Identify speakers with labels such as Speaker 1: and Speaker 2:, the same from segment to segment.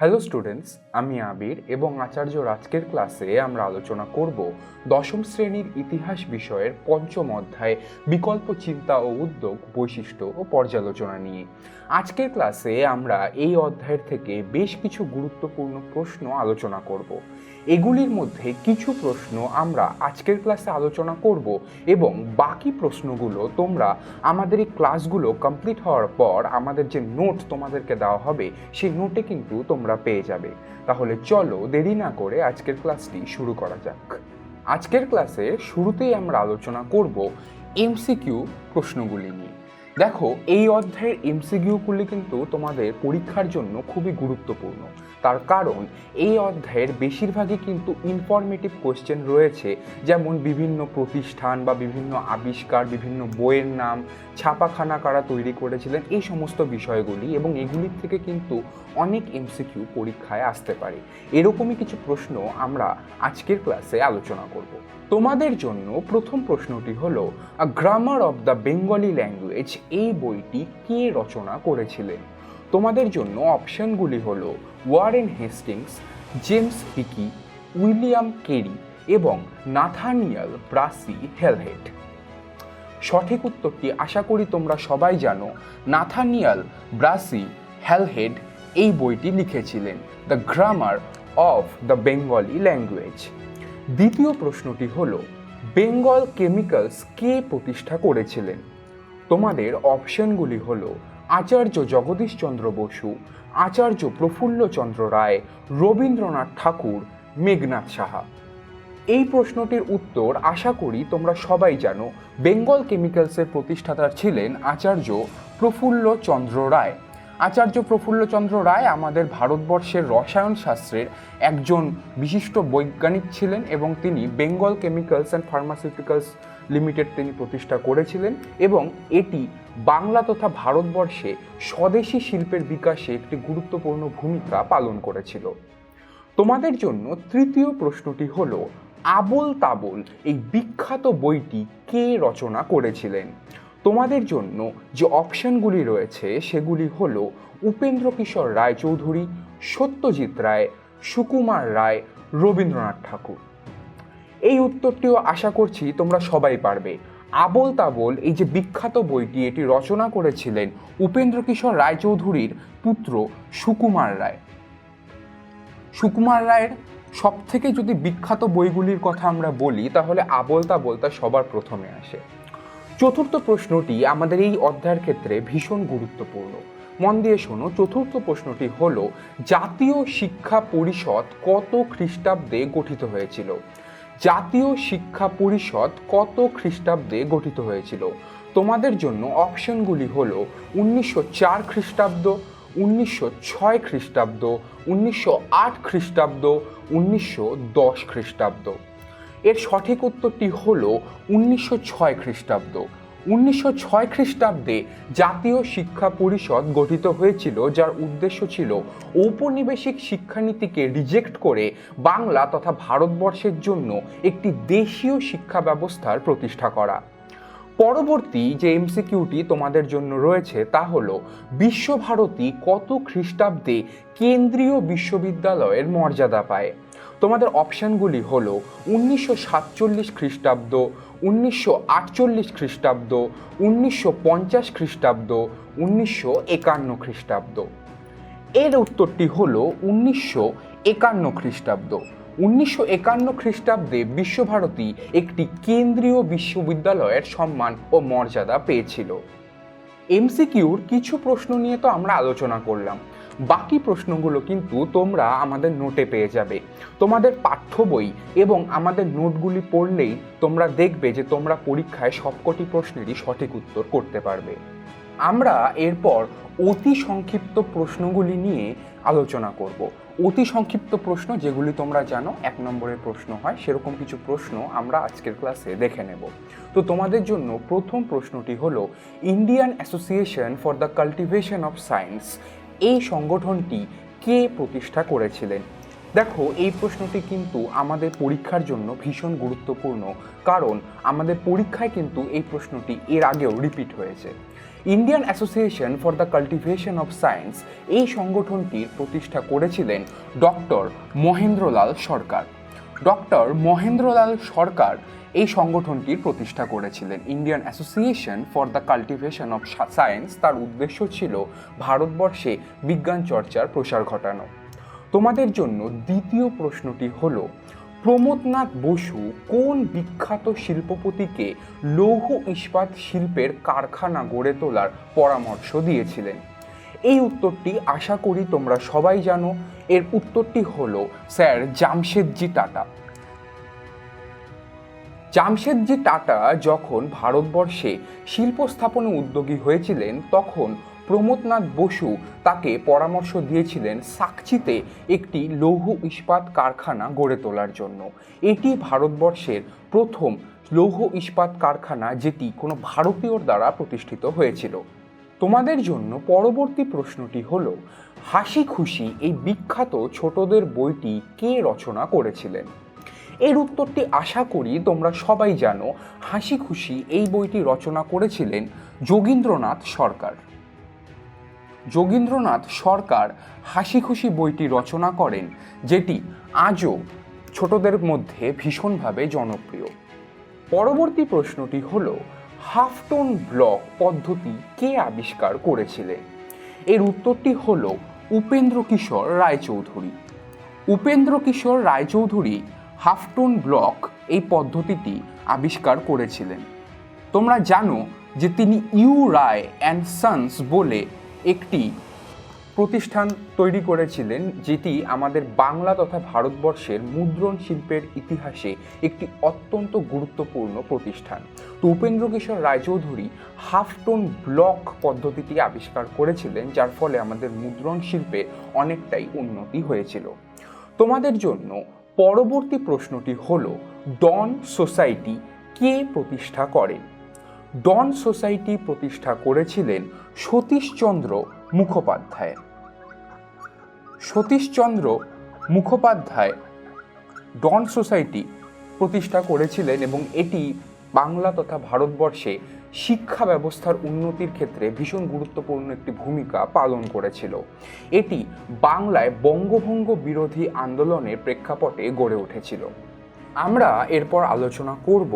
Speaker 1: Hello students আমি আবির এবং আচার্য আজকের ক্লাসে আমরা আলোচনা করব দশম শ্রেণির ইতিহাস বিষয়ের পঞ্চম অধ্যায়, বিকল্প চিন্তা ও উদ্যোগ, বৈশিষ্ট্য ও পর্যালোচনা নিয়ে। আজকের ক্লাসে আমরা এই অধ্যায়ের থেকে বেশ কিছু গুরুত্বপূর্ণ প্রশ্ন আলোচনা করব। এগুলির মধ্যে কিছু প্রশ্ন আমরা আজকের ক্লাসে আলোচনা করব এবং বাকি প্রশ্নগুলো তোমরা আমাদের এই ক্লাসগুলো কমপ্লিট হওয়ার পর আমাদের যে নোট তোমাদেরকে দেওয়া হবে, সেই নোটে কিন্তু তোমরা পেয়ে যাবে। তাহলে চলো দেরি না করে আজকের ক্লাসটি শুরু করা যাক। আজকের ক্লাসে শুরুতেই আমরা আলোচনা করব এমসিকিউ প্রশ্নগুলি নিয়ে। দেখো, এই অধ্যায়ের এমসিকিউগুলি কিন্তু তোমাদের পরীক্ষার জন্য খুবই গুরুত্বপূর্ণ। তার কারণ এই অধ্যায়ের বেশিরভাগই কিন্তু ইনফরমেটিভ কোশ্চেন রয়েছে, যেমন বিভিন্ন প্রতিষ্ঠান বা বিভিন্ন আবিষ্কার, বিভিন্ন বইয়ের নাম, ছাপাখানা কারা তৈরি করেছিলেন, এই সমস্ত বিষয়গুলি এবং এগুলির থেকে কিন্তু অনেক এমসিকিউ পরীক্ষায় আসতে পারে। এরকমই কিছু প্রশ্ন আমরা আজকের ক্লাসে আলোচনা করব। তোমাদের জন্য প্রথম প্রশ্নটি হলো grammar of the Bengali language এই বইটি কে রচনা করেছিলেন? তোমাদের জন্য অপশনগুলি হল Warren Hastings, James Hickey, William Carey এবং নাথানিয়াল ব্রাসি হেলহেড। সঠিক উত্তরটি আশা করি তোমরা সবাই জানো, নাথানিয়াল ব্রাসি হেলহেড এই বইটি লিখেছিলেন, the grammar of the Bengali language দ্বিতীয় প্রশ্নটি হল, বেঙ্গল কেমিক্যালস কে প্রতিষ্ঠা করেছিলেন? তোমাদের অপশনগুলি হল আচার্য জগদীশচন্দ্র বসু, আচার্য প্রফুল্লচন্দ্র রায়, রবীন্দ্রনাথ ঠাকুর, মেঘনাথ সাহা। এই প্রশ্নটির উত্তর আশা করি তোমরা সবাই জানো, বেঙ্গল কেমিক্যালসের প্রতিষ্ঠাতা ছিলেন আচার্য প্রফুল্লচন্দ্র রায়। আচার্য প্রফুল্লচন্দ্র রায় আমাদের ভারতবর্ষের রসায়ন শাস্ত্রের একজন বিশিষ্ট বৈজ্ঞানিক ছিলেন এবং তিনি Bengal chemicals and pharmaceuticals limited তিনি প্রতিষ্ঠা করেছিলেন এবং এটি বাংলা তথা ভারতবর্ষে স্বদেশি শিল্পের বিকাশে একটি গুরুত্বপূর্ণ ভূমিকা পালন করেছিল। তোমাদের জন্য তৃতীয় প্রশ্নটি হল, আবোল তাবোল এই বিখ্যাত বইটি কে রচনা করেছিলেন? তোমাদের জন্য যে অপশনগুলি রয়েছে, সেগুলি হল উপেন্দ্র কিশোর রায়চৌধুরী, সত্যজিৎ রায়, সুকুমার রায়, রবীন্দ্রনাথ ঠাকুর। এই উত্তরটিও আশা করছি তোমরা সবাই পারবে। আবোল তাবোল এই যে বিখ্যাত বইটি, এটি রচনা করেছিলেন উপেন্দ্র কিশোর রায়চৌধুরীর পুত্র সুকুমার রায়। সুকুমার রায়ের সব থেকে যদি বিখ্যাত বইগুলির কথা আমরা বলি, তাহলে আবোল তাবোল তা সবার প্রথমে আসে। চতুর্থ প্রশ্নটি আমাদের এই অধ্যায়ের ক্ষেত্রে ভীষণ গুরুত্বপূর্ণ। মন দিয়ে শোনো, চতুর্থ প্রশ্নটি হলো, জাতীয় শিক্ষা পরিষদ কত খ্রিস্টাব্দে গঠিত হয়েছিল? জাতীয় শিক্ষা পরিষদ কত খ্রিস্টাব্দে গঠিত হয়েছিল? তোমাদের জন্য অপশনগুলি হলো, উনিশশো চার খ্রিস্টাব্দ, উনিশশো ছয় খ্রিস্টাব্দ, উনিশশো আট খ্রিস্টাব্দ, উনিশশো দশ খ্রিস্টাব্দ। এর সঠিক উত্তরটি হল উনিশশো ছয় খ্রিস্টাব্দ। উনিশশো ছয় খ্রিস্টাব্দে জাতীয় শিক্ষা পরিষদ গঠিত হয়েছিল, যার উদ্দেশ্য ছিল ঔপনিবেশিক শিক্ষানীতিকে রিজেক্ট করে বাংলা তথা ভারতবর্ষের জন্য একটি দেশীয় শিক্ষা ব্যবস্থার প্রতিষ্ঠা করা। পরবর্তী যে এমসিকিউটি তোমাদের জন্য রয়েছে তা হল বিশ্বভারতী কত খ্রিস্টাব্দে কেন্দ্রীয় বিশ্ববিদ্যালয়ের মর্যাদা পায়? তোমাদের অপশানগুলি হলো উনিশশো সাতচল্লিশ খ্রিস্টাব্দ, উনিশশো আটচল্লিশ খ্রিস্টাব্দ, উনিশশো পঞ্চাশ খ্রিস্টাব্দ, উনিশশো একান্ন খ্রিস্টাব্দ। এর উত্তরটি হলো উনিশশো একান্ন খ্রিস্টাব্দ। উনিশশো একান্ন খ্রিস্টাব্দে বিশ্বভারতী একটি কেন্দ্রীয় বিশ্ববিদ্যালয়ের সম্মান ও মর্যাদা পেয়েছিল। এমসিকিউর কিছু প্রশ্ন নিয়ে তো আমরা আলোচনা করলাম। বাকি প্রশ্নগুলো কিন্তু তোমরা আমাদের নোটে পেয়ে যাবে। তোমাদের পাঠ্য বই এবং আমাদের নোটগুলি পড়লেই তোমরা দেখবে যে তোমরা পরীক্ষায় সবকটি প্রশ্নেরই সঠিক উত্তর করতে পারবে। আমরা এরপর অতি সংক্ষিপ্ত প্রশ্নগুলি নিয়ে আলোচনা করব। অতি সংক্ষিপ্ত প্রশ্ন যেগুলি তোমরা জানো, এক নম্বরের প্রশ্ন হয়, সেরকম কিছু প্রশ্ন আমরা আজকের ক্লাসে দেখে নেব। তো তোমাদের জন্য প্রথম প্রশ্নটি হলো Indian association for the cultivation of science এই সংগঠনটি কে প্রতিষ্ঠা করেছিলেন? দেখো, এই প্রশ্নটি কিন্তু আমাদের পরীক্ষার জন্য ভীষণ গুরুত্বপূর্ণ, কারণ আমাদের পরীক্ষায় কিন্তু এই প্রশ্নটি এর আগেও রিপিট হয়েছে। Indian association for the cultivation of science এই সংগঠনটির প্রতিষ্ঠা করেছিলেন ডক্টর মহেন্দ্রলাল সরকার। ডক্টর মহেন্দ্রলাল সরকার এই সংগঠনটির প্রতিষ্ঠা করেছিলেন। Indian association for the cultivation of science তার উদ্দেশ্য ছিল ভারতবর্ষে বিজ্ঞান চর্চার প্রসার ঘটানো। তোমাদের জন্য দ্বিতীয় প্রশ্নটি হলো, প্রমোদনাথ বসু কোন বিখ্যাত শিল্পপতিকে লৌহ ইস্পাত শিল্পের কারখানা গড়ে তোলার পরামর্শ দিয়েছিলেন? এই উত্তরটি আশা করি তোমরা সবাই জানো। এর উত্তরটি হলো, স্যার জামশেদজি টাটা। জামশেদজি টাটা যখন ভারতবর্ষে শিল্প স্থাপনে উদ্যোগী হয়েছিলেন, তখন প্রমোদনাথ বসু তাকে পরামর্শ দিয়েছিলেন সাকচিতে একটি লৌহ ইস্পাত কারখানা গড়ে তোলার জন্য। এটি ভারতবর্ষের প্রথম লৌহ ইস্পাত কারখানা যেটি কোনো ভারতীয়র দ্বারা প্রতিষ্ঠিত হয়েছিল। তোমাদের জন্য পরবর্তী প্রশ্নটি হলো হাসি খুশি এই বিখ্যাত ছোটদের বইটি কে রচনা করেছিলেন? এর উত্তরটি আশা করি তোমরা সবাই জানো হাসি খুশি এই বইটি রচনা করেছিলেন যোগীন্দ্রনাথ সরকার। যোগীন্দ্রনাথ সরকার হাসি খুশি বইটি রচনা করেন, যেটি আজও ছোটদের মধ্যে ভীষণভাবে জনপ্রিয়। পরবর্তী প্রশ্নটি হল হাফটোন ব্লক পদ্ধতি কে আবিষ্কার করেছিলেন এর উত্তরটি হল উপেন্দ্র কিশোর রায়চৌধুরী। উপেন্দ্র কিশোর রায়চৌধুরী হাফটোন ব্লক এই পদ্ধতিটি আবিষ্কার করেছিলেন। তোমরা জানো যে তিনি ইউ রায় অ্যান্ড সন্স বলে একটি প্রতিষ্ঠান তৈরি করেছিলেন যেটি আমাদের বাংলা তথা ভারতবর্ষের মুদ্রণ শিল্পের ইতিহাসে একটি অত্যন্ত গুরুত্বপূর্ণ প্রতিষ্ঠান। তো উপেন্দ্র কিশোর রায়চৌধুরী হাফটোন ব্লক পদ্ধতিটি আবিষ্কার করেছিলেন, যার ফলে আমাদের মুদ্রণ শিল্পে অনেকটাই উন্নতি হয়েছিল। তোমাদের জন্য পরবর্তী প্রশ্নটি হল, ডন সোসাইটি কে প্রতিষ্ঠা করেন? ডন সোসাইটি প্রতিষ্ঠা করেছিলেন সতীশচন্দ্র মুখোপাধ্যায়। সতীশচন্দ্র মুখোপাধ্যায় ডন সোসাইটি প্রতিষ্ঠা করেছিলেন এবং এটি বাংলা তথা ভারতবর্ষে শিক্ষা ব্যবস্থার উন্নতির ক্ষেত্রে ভীষণ গুরুত্বপূর্ণ একটি ভূমিকা পালন করেছিল। এটি বাংলায় বঙ্গভঙ্গ বিরোধী আন্দোলনের প্রেক্ষাপটে গড়ে উঠেছিল। আমরা এরপর আলোচনা করব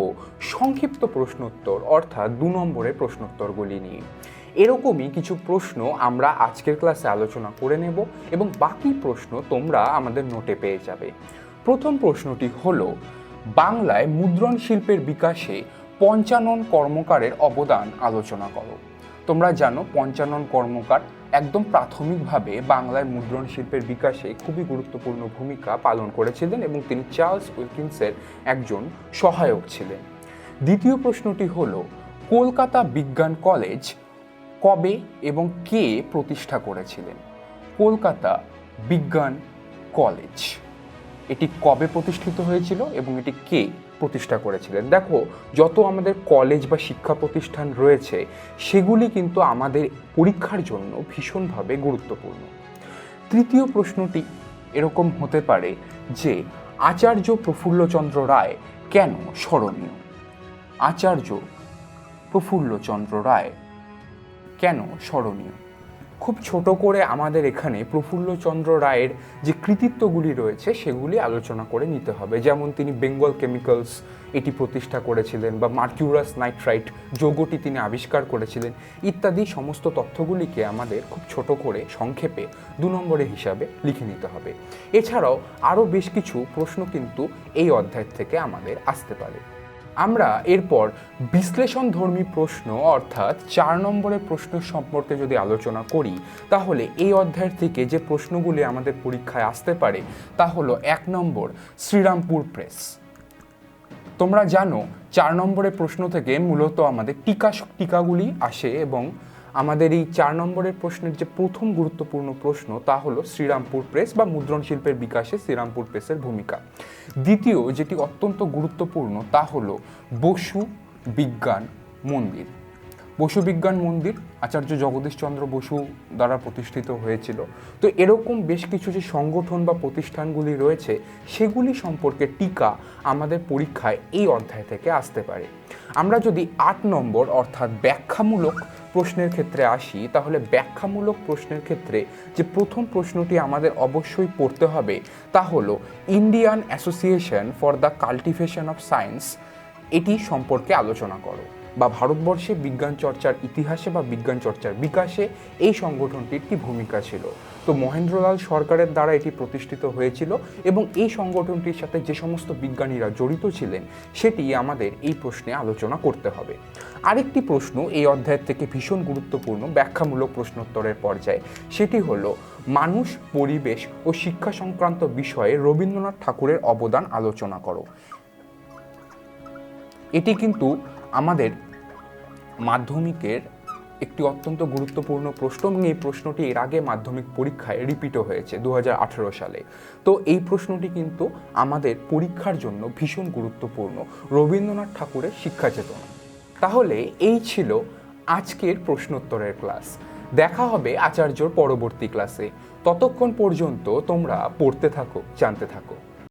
Speaker 1: সংক্ষিপ্ত প্রশ্নোত্তর অর্থাৎ দু নম্বরের প্রশ্নোত্তরগুলি নিয়ে। এরকমই কিছু প্রশ্ন আমরা আজকের ক্লাসে আলোচনা করে নেব এবং বাকি প্রশ্ন তোমরা আমাদের নোটে পেয়ে যাবে। প্রথম প্রশ্নটি হলো, বাংলায় মুদ্রণ শিল্পের বিকাশে পঞ্চানন কর্মকারের অবদান আলোচনা করো। তোমরা জানো, পঞ্চানন কর্মকার একদম প্রাথমিকভাবে বাংলার মুদ্রণ শিল্পের বিকাশে খুবই গুরুত্বপূর্ণ ভূমিকা পালন করেছিলেন এবং তিনি চার্লস উইলকিন্সের একজন সহায়ক ছিলেন। দ্বিতীয় প্রশ্নটি হল, কলকাতা বিজ্ঞান কলেজ কবে এবং কে প্রতিষ্ঠা করেছিলেন? কলকাতা বিজ্ঞান কলেজ। এটি কবে প্রতিষ্ঠিত হয়েছিল এবং এটি কে প্রতিষ্ঠা করেছিলেন? দেখো, যত আমাদের কলেজ বা শিক্ষা প্রতিষ্ঠান রয়েছে, সেগুলি কিন্তু আমাদের পরীক্ষার জন্য ভীষণভাবে গুরুত্বপূর্ণ। তৃতীয় প্রশ্নটি এরকম হতে পারে যে, আচার্য প্রফুল্লচন্দ্র রায় কেন স্মরণীয়? আচার্য প্রফুল্লচন্দ্র রায় কেন স্মরণীয়? খুব ছোট করে আমাদের এখানে প্রফুল্লচন্দ্র রায়ের যে কৃতিত্বগুলি রয়েছে, সেগুলি আলোচনা করে নিতে হবে। যেমন তিনি বেঙ্গল কেমিক্যালস এটি প্রতিষ্ঠা করেছিলেন বা মার্কিউরাস নাইট্রাইট যৌগটি তিনি আবিষ্কার করেছিলেন ইত্যাদি সমস্ত তথ্যগুলিকে আমাদের খুব ছোট করে সংক্ষেপে দু নম্বরের হিসাবে লিখে নিতে হবে। এছাড়াও আরও বেশ কিছু প্রশ্ন কিন্তু এই অধ্যায় থেকে আমাদের আসতে পারে। আমরা এরপর বিশ্লেষণধর্মী প্রশ্ন, অর্থাৎ চার নম্বরের প্রশ্ন সম্পর্কে যদি আলোচনা করি, তাহলে এই অধ্যায়ের থেকে যে প্রশ্নগুলি আমাদের পরীক্ষায় আসতে পারে, তা হলো এক নম্বর, শ্রীরামপুর প্রেস। তোমরা জানো, চার নম্বরের প্রশ্ন থেকে মূলত আমাদের টিকা টিকাগুলি আসে এবং আমাদের এই চার নম্বরের প্রশ্নের যে প্রথম গুরুত্বপূর্ণ প্রশ্ন তা হলো শ্রীরামপুর প্রেস বা মুদ্রণ শিল্পের বিকাশে শ্রীরামপুর প্রেসের ভূমিকা। দ্বিতীয়, যেটি অত্যন্ত গুরুত্বপূর্ণ, তা হলো বসু বিজ্ঞান মন্দির। বসু বিজ্ঞান মন্দির আচার্য জগদীশচন্দ্র বসু দ্বারা প্রতিষ্ঠিত হয়েছিল। তো এরকম বেশ কিছু যে সংগঠন বা প্রতিষ্ঠানগুলি রয়েছে, সেগুলি সম্পর্কে টিকা আমাদের পরীক্ষায় এই অধ্যায় থেকে আসতে পারে। আমরা যদি আট নম্বর অর্থাৎ ব্যাখ্যামূলক প্রশ্নের ক্ষেত্রে আসি, তাহলে ব্যাখ্যামূলক প্রশ্নের ক্ষেত্রে যে প্রথম প্রশ্নটি আমাদের অবশ্যই পড়তে হবে, তা হলো Indian association for the cultivation of science, এটি সম্পর্কে আলোচনা করো। বা ভারতবর্ষে বিজ্ঞান চর্চার ইতিহাসে বা বিজ্ঞান চর্চার বিকাশে এই সংগঠনটির কি ভূমিকা ছিল? তো মহেন্দ্রলাল সরকারের দ্বারা এটি প্রতিষ্ঠিত হয়েছিল এবং এই সংগঠনটির সাথে যে সমস্ত বিজ্ঞানীরা জড়িত ছিলেন, সেটি আমাদের এই প্রশ্নে আলোচনা করতে হবে। আরেকটি প্রশ্ন এই অধ্যায়ের থেকে ভীষণ গুরুত্বপূর্ণ, ব্যাখ্যামূলক প্রশ্নোত্তরের পর্যায়ে। সেটি হলো, মানুষ, পরিবেশ ও শিক্ষা সংক্রান্ত বিষয়ে রবীন্দ্রনাথ ঠাকুরের অবদান আলোচনা করো। এটি কিন্তু আমাদের মাধ্যমিকের একটি অত্যন্ত গুরুত্বপূর্ণ প্রশ্ন এবং এই প্রশ্নটি এর আগে মাধ্যমিক পরীক্ষায় রিপিটও হয়েছে দু হাজার আঠেরো সালে। তো এই প্রশ্নটি কিন্তু আমাদের পরীক্ষার জন্য ভীষণ গুরুত্বপূর্ণ। রবীন্দ্রনাথ ঠাকুরের শিক্ষা চেতনা। তাহলে এই ছিল আজকের প্রশ্নোত্তরের ক্লাস। দেখা হবে আচার্যর পরবর্তী ক্লাসে। ততক্ষণ পর্যন্ত তোমরা পড়তে থাকো, জানতে থাকো।